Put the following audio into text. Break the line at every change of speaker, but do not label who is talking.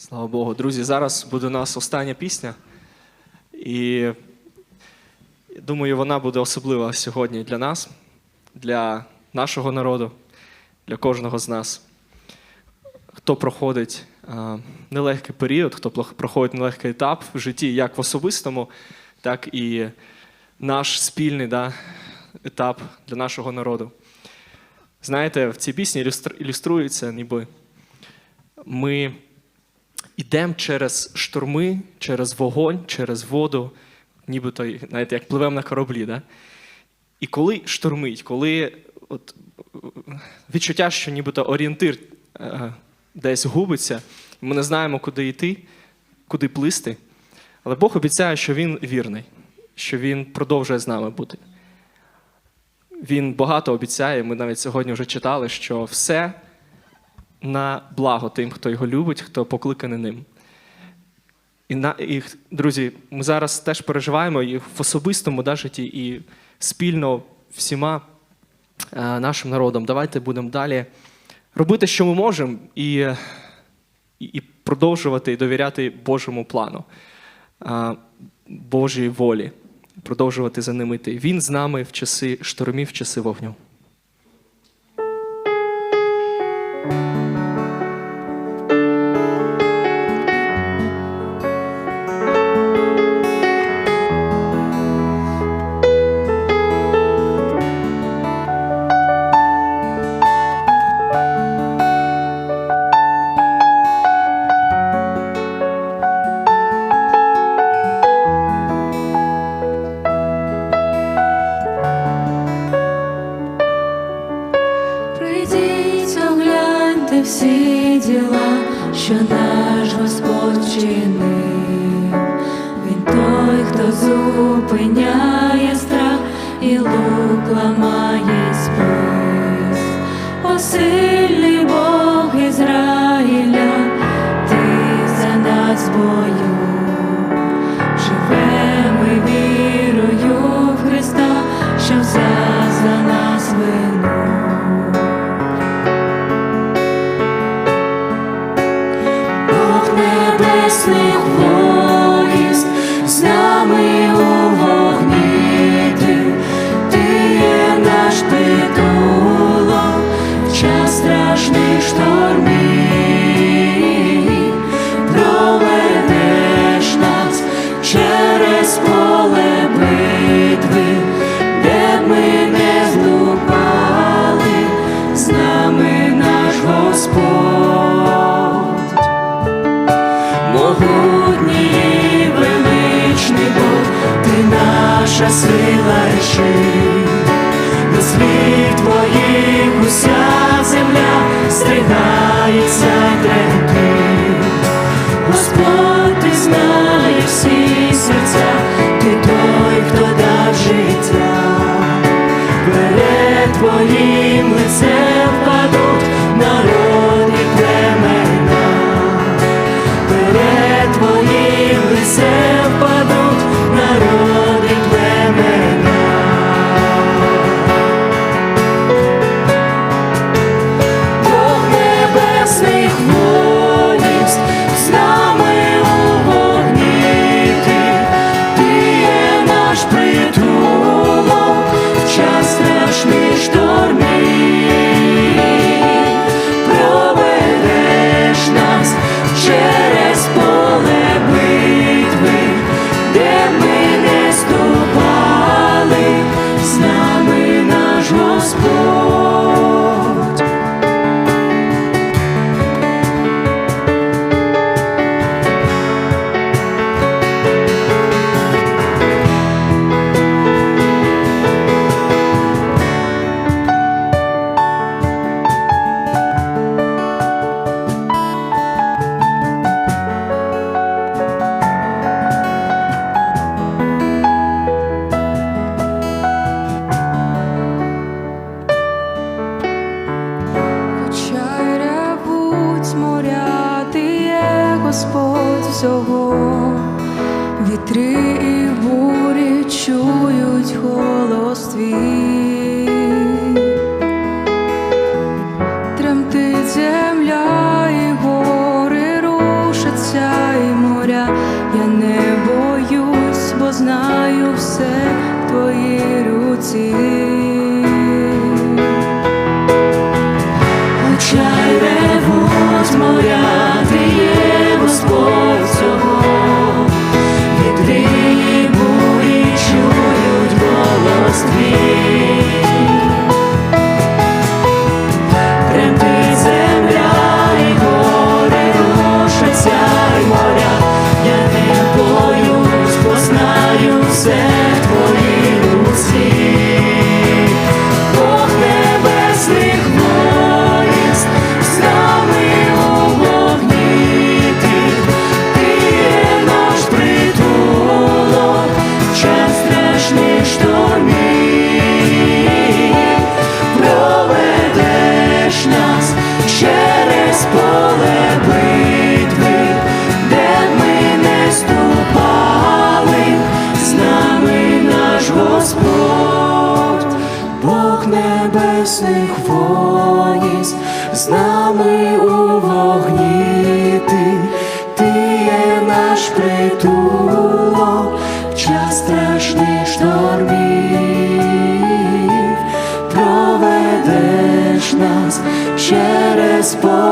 Слава Богу. Друзі, зараз буде у нас остання пісня. І думаю, вона буде особлива сьогодні для нас, для нашого народу, для кожного з нас. Хто проходить а, нелегкий період, хто проходить нелегкий етап в житті, як в особистому, так і наш спільний да, етап для нашого народу. Знаєте, в цій пісні ілюстр- ілюструється, ніби ми йдемо через шторми, через вогонь, через воду, нібито знаєте, як пливемо на кораблі. Да? І коли штормить, коли от, відчуття, що нібито орієнтир е, десь губиться, ми не знаємо, куди йти, куди плисти. Але Бог обіцяє, що Він вірний, що Він продовжує з нами бути. Він багато обіцяє. Ми навіть сьогодні вже читали, що все на благо тим, хто його любить, хто покликаний ним. І, на, і друзі, ми зараз теж переживаємо і в особистому да, житті, і спільно всіма е, нашим народом. Давайте будемо далі робити, що ми можемо, і, і, і продовжувати довіряти Божому плану, е, Божій волі, продовжувати за ним йти. Він з нами в часи штормів, в часи вогню.
Огляньте всі діла, що наш Господь чинив. Він той, хто зупиняє страх і лук ламає спис. О сильний Бог Ізраїля, ти за нас бою. Живемо і вірою в Христа, що взяв за нас вину. Небесних войск, з нами наша сила і бурі чують голос твій, тремтить земля і гори рушаться, і моря, я не боюсь, бо знаю все в твоїй руці. небесних воїс, з нами у вогні ти, ти є наш притулок, в час страшних штормів, проведеш нас через поле.